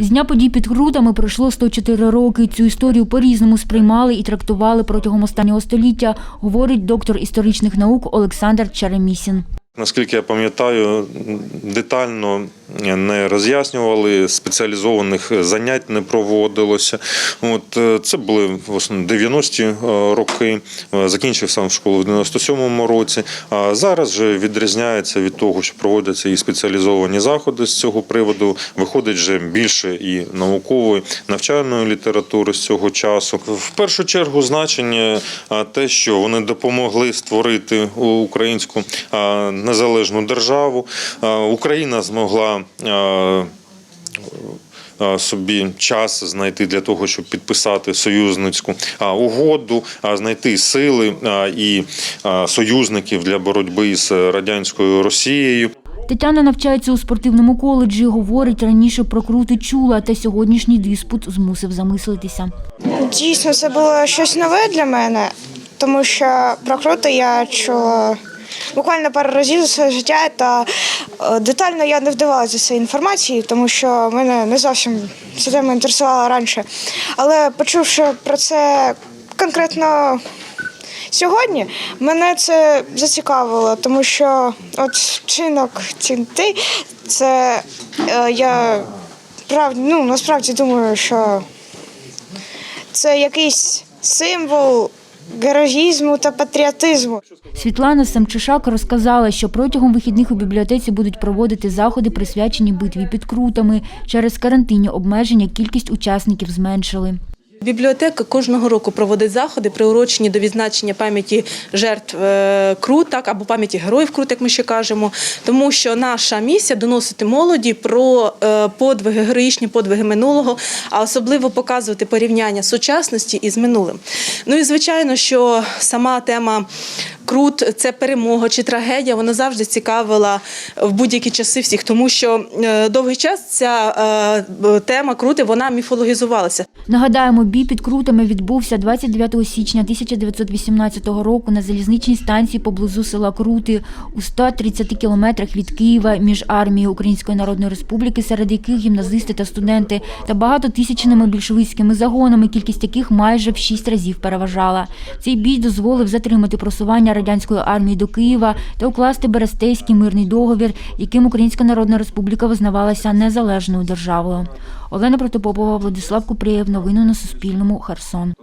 З дня подій під Крутами пройшло 104 роки. Цю історію по-різному сприймали і трактували протягом останнього століття, говорить доктор історичних наук Олександр Черемісін. Наскільки я пам'ятаю, детально не роз'яснювали, спеціалізованих занять не проводилося. От е, це були в основному 90-ті е, роки. Е, Закінчив сам школу в 97-му році. А зараз же відрізняється від того, що проводяться і спеціалізовані заходи з цього приводу. Виходить вже більше і наукової навчальної літератури з цього часу. В першу чергу значення те, що вони допомогли створити українську незалежну державу. Україна змогла а, а, собі час знайти для того, щоб підписати союзницьку угоду, а, знайти сили і союзників для боротьби з радянською Росією. Тетяна навчається у спортивному коледжі. Говорить, раніше про крути чула, та сьогоднішній диспут змусив замислитися. Дійсно, це було щось нове для мене, тому що про круто я чула буквально пару разів за своє життя, та е, детально я не вдавалася цієї інформації, тому що мене не зовсім ця тема інтересувала раніше. Але почувши про це конкретно сьогодні, мене це зацікавило, тому що от вчинок цінти, це е, я прав, ну, насправді думаю, що це якийсь символ героїзму та патріотизму. Світлана Самчишак розказала, що протягом вихідних у бібліотеці будуть проводити заходи, присвячені битві під крутами. Через карантинні обмеження кількість учасників зменшили. Бібліотека кожного року проводить заходи, приурочені до відзначення пам'яті жертв е, Крут, так, або пам'яті героїв Крут, як ми ще кажемо. Тому що наша місія доносити молоді про е, подвиги, героїчні подвиги минулого, а особливо показувати порівняння сучасності із минулим. Ну і звичайно, що сама тема Крут це перемога чи трагедія, вона завжди цікавила в будь-які часи всіх, тому що е, довгий час ця е, тема Крути вона міфологізувалася. Нагадаємо, бій під крутами відбувся 29 січня 1918 року на залізничній станції поблизу села Крути у 130 кілометрах від Києва між армією Української Народної Республіки, серед яких гімназисти та студенти, та багатотисячними більшовицькими загонами, кількість яких майже в шість разів переважала. Цей бій дозволив затримати просування радянської армії до Києва та укласти Берестейський мирний договір, яким Українська Народна Республіка визнавалася незалежною державою. Олена Протопопова, Владислав Купрієв. Новини на Суспільному. Херсон.